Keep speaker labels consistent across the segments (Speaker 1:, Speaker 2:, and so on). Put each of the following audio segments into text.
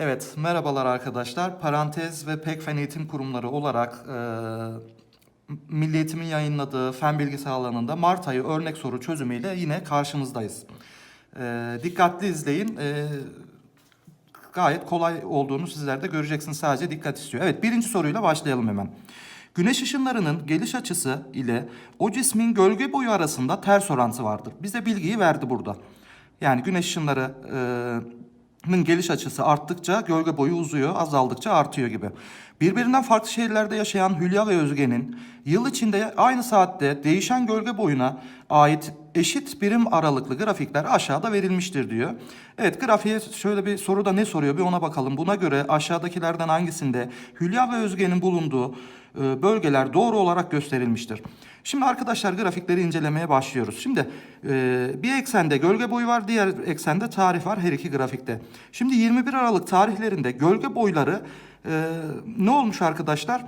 Speaker 1: Evet, merhabalar arkadaşlar. Parantez ve PEK Fen Eğitim Kurumları olarak e, Milli Eğitim'in yayınladığı fen bilgisi alanında Mart ayı örnek soru çözümüyle yine karşınızdayız. E, dikkatli izleyin. E, gayet kolay olduğunu sizler de göreceksiniz. Sadece dikkat istiyor. Evet, birinci soruyla başlayalım hemen. Güneş ışınlarının geliş açısı ile o cismin gölge boyu arasında ters orantı vardır. Bize bilgiyi verdi burada. Yani güneş ışınları e, geliş açısı arttıkça gölge boyu uzuyor, azaldıkça artıyor gibi. Birbirinden farklı şehirlerde yaşayan Hülya ve Özge'nin yıl içinde aynı saatte değişen gölge boyuna ait eşit birim aralıklı grafikler aşağıda verilmiştir diyor. Evet grafiğe şöyle bir soruda ne soruyor bir ona bakalım. Buna göre aşağıdakilerden hangisinde Hülya ve Özge'nin bulunduğu e, bölgeler doğru olarak gösterilmiştir. Şimdi arkadaşlar grafikleri incelemeye başlıyoruz. Şimdi e, bir eksende gölge boyu var, diğer eksende tarih var her iki grafikte. Şimdi 21 Aralık tarihlerinde gölge boyları e, ne olmuş arkadaşlar?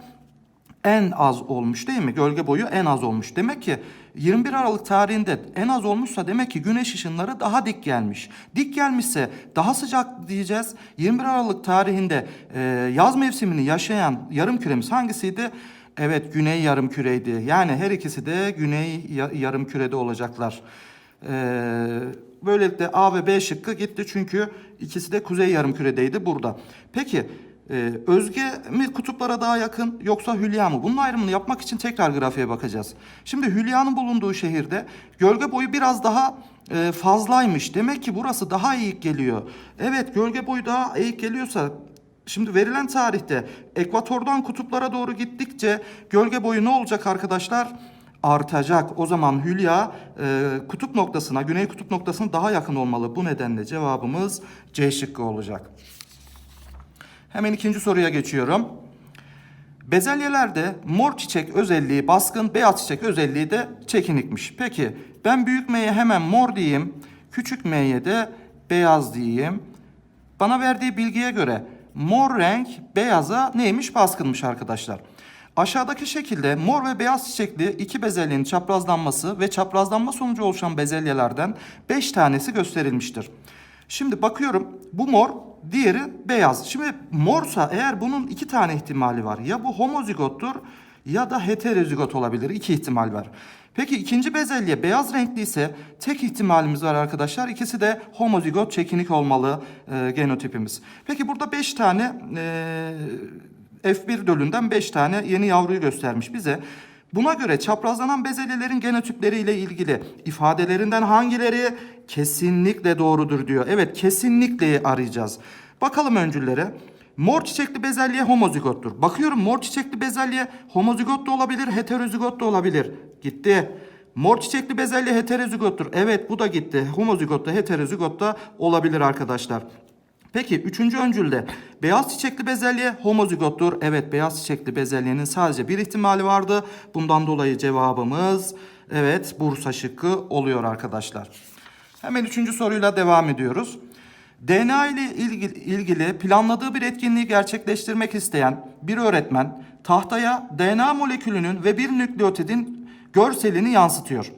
Speaker 1: En az olmuş değil mi? Gölge boyu en az olmuş. Demek ki 21 Aralık tarihinde en az olmuşsa demek ki güneş ışınları daha dik gelmiş. Dik gelmişse daha sıcak diyeceğiz. 21 Aralık tarihinde e, yaz mevsimini yaşayan yarım küremiz hangisiydi? Evet güney yarım küreydi. Yani her ikisi de güney ya- yarım kürede olacaklar. Ee, böylelikle A ve B şıkkı gitti çünkü ikisi de kuzey yarım küredeydi burada. Peki e, Özge mi kutuplara daha yakın yoksa Hülya mı? Bunun ayrımını yapmak için tekrar grafiğe bakacağız. Şimdi Hülya'nın bulunduğu şehirde gölge boyu biraz daha e, fazlaymış. Demek ki burası daha eğik geliyor. Evet gölge boyu daha eğik geliyorsa Şimdi verilen tarihte ekvatordan kutuplara doğru gittikçe gölge boyu ne olacak arkadaşlar? Artacak. O zaman Hülya e, kutup noktasına, güney kutup noktasına daha yakın olmalı. Bu nedenle cevabımız C şıkkı olacak. Hemen ikinci soruya geçiyorum. Bezelyelerde mor çiçek özelliği baskın, beyaz çiçek özelliği de çekinikmiş. Peki ben büyük M'ye hemen mor diyeyim, küçük M'ye de beyaz diyeyim. Bana verdiği bilgiye göre mor renk beyaza neymiş baskınmış arkadaşlar. Aşağıdaki şekilde mor ve beyaz çiçekli iki bezelyenin çaprazlanması ve çaprazlanma sonucu oluşan bezelyelerden 5 tanesi gösterilmiştir. Şimdi bakıyorum bu mor, diğeri beyaz. Şimdi morsa eğer bunun iki tane ihtimali var. Ya bu homozigottur ya da heterozigot olabilir. İki ihtimal var. Peki ikinci bezelye beyaz renkli ise tek ihtimalimiz var arkadaşlar. İkisi de homozigot çekinik olmalı e, genotipimiz. Peki burada 5 tane e, F1 dölünden 5 tane yeni yavruyu göstermiş bize. Buna göre çaprazlanan bezelyelerin genotipleriyle ilgili ifadelerinden hangileri kesinlikle doğrudur diyor. Evet kesinlikle arayacağız. Bakalım öncüllere. Mor çiçekli bezelye homozigottur. Bakıyorum mor çiçekli bezelye homozigot da olabilir, heterozigot da olabilir. Gitti. Mor çiçekli bezelye heterozigottur. Evet bu da gitti. Homozigot da heterozigot da olabilir arkadaşlar. Peki üçüncü öncülde beyaz çiçekli bezelye homozigottur. Evet beyaz çiçekli bezelyenin sadece bir ihtimali vardı. Bundan dolayı cevabımız evet Bursa şıkkı oluyor arkadaşlar. Hemen üçüncü soruyla devam ediyoruz. DNA ile ilgili, planladığı bir etkinliği gerçekleştirmek isteyen bir öğretmen tahtaya DNA molekülünün ve bir nükleotidin görselini yansıtıyor.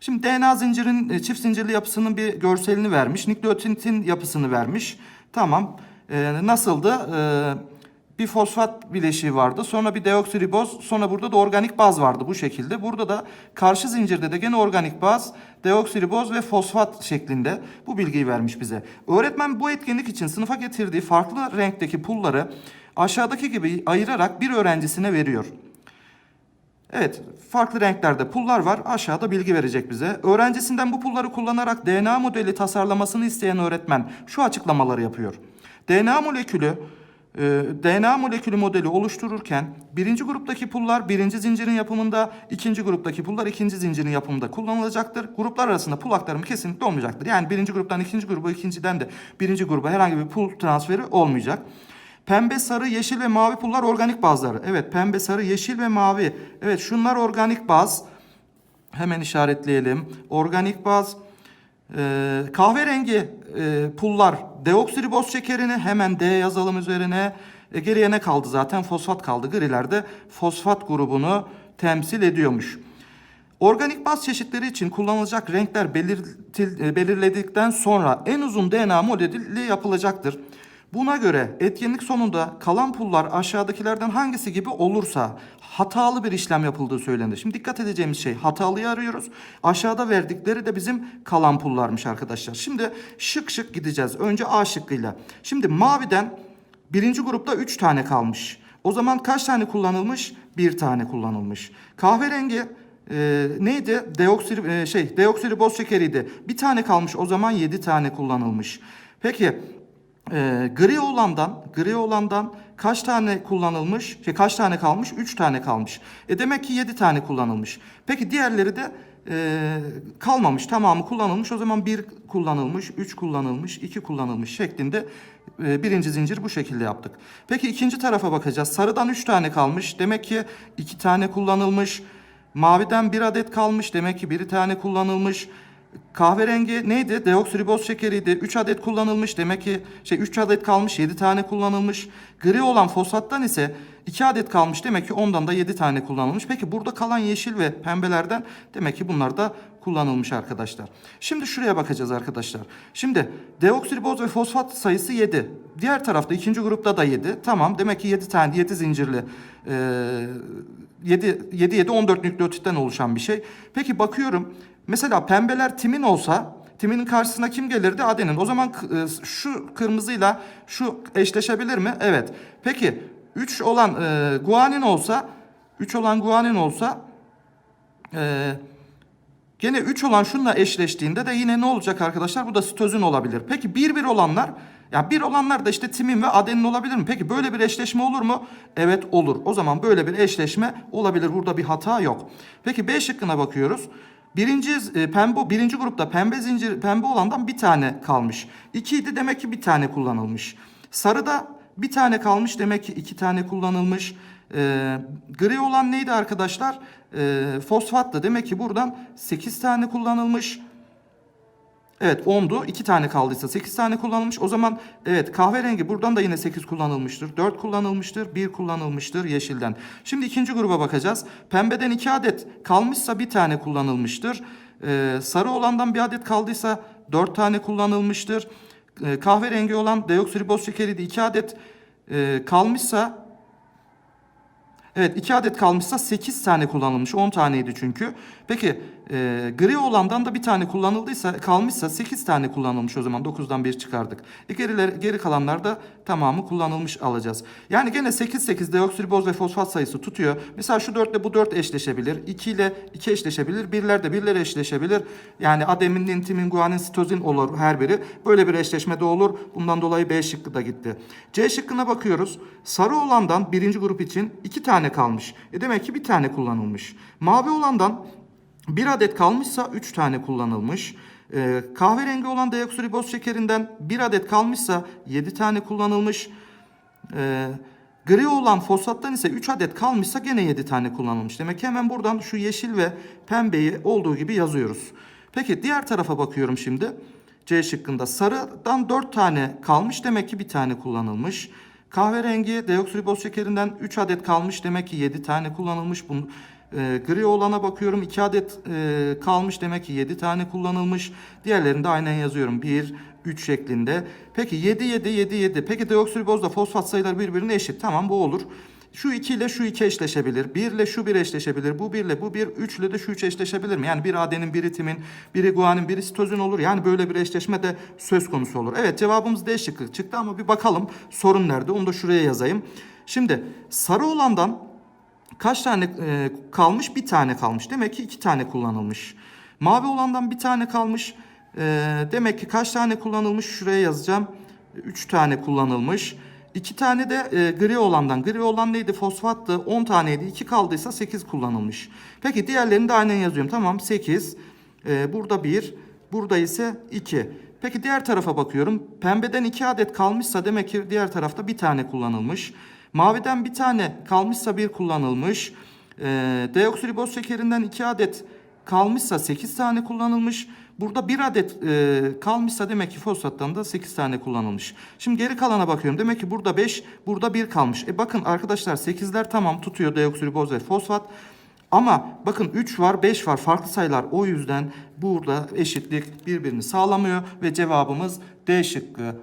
Speaker 1: Şimdi DNA zincirin e, çift zincirli yapısının bir görselini vermiş. Nükleotidin yapısını vermiş. Tamam. Ee, nasıldı? Ee, bir fosfat bileşiği vardı. Sonra bir deoksiriboz. Sonra burada da organik baz vardı bu şekilde. Burada da karşı zincirde de gene organik baz, deoksiriboz ve fosfat şeklinde bu bilgiyi vermiş bize. Öğretmen bu etkinlik için sınıfa getirdiği farklı renkteki pulları aşağıdaki gibi ayırarak bir öğrencisine veriyor. Evet, farklı renklerde pullar var. Aşağıda bilgi verecek bize. Öğrencisinden bu pulları kullanarak DNA modeli tasarlamasını isteyen öğretmen şu açıklamaları yapıyor. DNA molekülü e, DNA molekülü modeli oluştururken birinci gruptaki pullar birinci zincirin yapımında, ikinci gruptaki pullar ikinci zincirin yapımında kullanılacaktır. Gruplar arasında pul aktarımı kesinlikle olmayacaktır. Yani birinci gruptan ikinci gruba, ikinciden de birinci gruba herhangi bir pul transferi olmayacak. Pembe, sarı, yeşil ve mavi pullar organik bazları. Evet pembe, sarı, yeşil ve mavi. Evet şunlar organik baz. Hemen işaretleyelim. Organik baz. Ee, kahverengi e, pullar deoksiriboz şekerini hemen D yazalım üzerine. E, geriye ne kaldı zaten? Fosfat kaldı. Grilerde fosfat grubunu temsil ediyormuş. Organik baz çeşitleri için kullanılacak renkler belirtil, e, belirledikten sonra en uzun DNA modeli yapılacaktır. Buna göre etkinlik sonunda kalan pullar aşağıdakilerden hangisi gibi olursa hatalı bir işlem yapıldığı söylenir. Şimdi dikkat edeceğimiz şey hatalıyı arıyoruz. Aşağıda verdikleri de bizim kalan pullarmış arkadaşlar. Şimdi şık şık gideceğiz. Önce A şıkkıyla. Şimdi maviden birinci grupta 3 tane kalmış. O zaman kaç tane kullanılmış? Bir tane kullanılmış. Kahverengi e, neydi? Deoksir e, şey deoksiriboz şekeriydi. Bir tane kalmış. O zaman 7 tane kullanılmış. Peki e, gri olandan gri olandan kaç tane kullanılmış? Şey, kaç tane kalmış? 3 tane kalmış. E demek ki 7 tane kullanılmış. Peki diğerleri de e, kalmamış. Tamamı kullanılmış. O zaman 1 kullanılmış, 3 kullanılmış, 2 kullanılmış şeklinde e, birinci zincir bu şekilde yaptık. Peki ikinci tarafa bakacağız. Sarıdan 3 tane kalmış. Demek ki 2 tane kullanılmış. Maviden 1 adet kalmış. Demek ki 1 tane kullanılmış. Kahverengi neydi? Deoksiriboz şekeriydi. 3 adet kullanılmış. Demek ki şey 3 adet kalmış. 7 tane kullanılmış. Gri olan fosfattan ise 2 adet kalmış. Demek ki ondan da 7 tane kullanılmış. Peki burada kalan yeşil ve pembelerden demek ki bunlar da kullanılmış arkadaşlar. Şimdi şuraya bakacağız arkadaşlar. Şimdi deoksiriboz ve fosfat sayısı 7. Diğer tarafta ikinci grupta da 7. Tamam demek ki 7 tane 7 zincirli e, 7 7 7 14 nükleotitten oluşan bir şey. Peki bakıyorum. Mesela pembeler timin olsa timinin karşısına kim gelirdi? Adenin. O zaman e, şu kırmızıyla şu eşleşebilir mi? Evet. Peki 3 olan e, guanin olsa 3 olan guanin olsa e, Gene 3 olan şununla eşleştiğinde de yine ne olacak arkadaşlar? Bu da sitozin olabilir. Peki 1-1 olanlar, ya 1 olanlar da işte timin ve adenin olabilir mi? Peki böyle bir eşleşme olur mu? Evet olur. O zaman böyle bir eşleşme olabilir. Burada bir hata yok. Peki B şıkkına bakıyoruz. Birinci e, pembe birinci grupta pembe zincir pembe olandan bir tane kalmış. 2 idi demek ki bir tane kullanılmış. Sarıda bir tane kalmış demek ki iki tane kullanılmış. Ee, gri olan neydi arkadaşlar? Ee, fosfattı. Demek ki buradan 8 tane kullanılmış. Evet 10'du. 2 tane kaldıysa 8 tane kullanılmış. O zaman evet kahverengi buradan da yine 8 kullanılmıştır. 4 kullanılmıştır. 1 kullanılmıştır yeşilden. Şimdi ikinci gruba bakacağız. Pembeden 2 adet kalmışsa bir tane kullanılmıştır. Ee, sarı olandan bir adet kaldıysa 4 tane kullanılmıştır. Ee, kahverengi olan deoksiriboz şekeri de 2 adet e, kalmışsa Evet 2 adet kalmışsa 8 tane kullanılmış. 10 taneydi çünkü. Peki e, gri olandan da bir tane kullanıldıysa kalmışsa 8 tane kullanılmış o zaman 9'dan 1 çıkardık. E geriler, geri kalanlar da tamamı kullanılmış alacağız. Yani gene 8 8 deoksiriboz ve fosfat sayısı tutuyor. Mesela şu 4 ile bu 4 eşleşebilir. 2 ile 2 eşleşebilir. Birler de birler eşleşebilir. Yani ademin, intimin, guanin, sitozin olur her biri. Böyle bir eşleşme de olur. Bundan dolayı B şıkkı da gitti. C şıkkına bakıyoruz. Sarı olandan birinci grup için 2 tane kalmış. E demek ki bir tane kullanılmış. Mavi olandan bir adet kalmışsa 3 tane kullanılmış. Ee, kahverengi olan deoksiriboz şekerinden bir adet kalmışsa 7 tane kullanılmış. Ee, gri olan fosfattan ise 3 adet kalmışsa gene 7 tane kullanılmış. Demek ki hemen buradan şu yeşil ve pembeyi olduğu gibi yazıyoruz. Peki diğer tarafa bakıyorum şimdi. C şıkkında sarıdan 4 tane kalmış demek ki bir tane kullanılmış. Kahverengi deoksiriboz şekerinden 3 adet kalmış demek ki 7 tane kullanılmış. Bunun e, gri olana bakıyorum 2 adet e, kalmış demek ki 7 tane kullanılmış. Diğerlerini de aynen yazıyorum. 1, 3 şeklinde. Peki 7, 7, 7, 7. Peki deoksiribozda fosfat sayıları birbirine eşit. Tamam bu olur. Şu 2 ile şu 2 eşleşebilir. 1 ile şu 1 eşleşebilir. Bu 1 ile bu 1, 3 ile de şu 3 eşleşebilir mi? Yani bir adenin, biri timin, biri guanin, biri sitozin olur. Yani böyle bir eşleşme de söz konusu olur. Evet cevabımız D şıkkı çıktı ama bir bakalım sorun nerede? Onu da şuraya yazayım. Şimdi sarı olandan Kaç tane e, kalmış? Bir tane kalmış. Demek ki iki tane kullanılmış. Mavi olandan bir tane kalmış. E, demek ki kaç tane kullanılmış? Şuraya yazacağım. Üç tane kullanılmış. İki tane de e, gri olandan. Gri olan neydi? Fosfattı. 10 taneydi. 2 kaldıysa 8 kullanılmış. Peki diğerlerini de aynen yazıyorum. Tamam 8. E, burada 1. Burada ise 2. Peki diğer tarafa bakıyorum. Pembeden 2 adet kalmışsa demek ki diğer tarafta bir tane kullanılmış. Maviden bir tane kalmışsa bir kullanılmış. Ee, deoksiriboz şekerinden 2 adet kalmışsa 8 tane kullanılmış. Burada bir adet e, kalmışsa demek ki fosfattan da 8 tane kullanılmış. Şimdi geri kalana bakıyorum. Demek ki burada 5, burada 1 kalmış. E bakın arkadaşlar 8'ler tamam tutuyor deoksiriboz ve fosfat. Ama bakın 3 var 5 var farklı sayılar. O yüzden burada eşitlik birbirini sağlamıyor ve cevabımız D şıkkı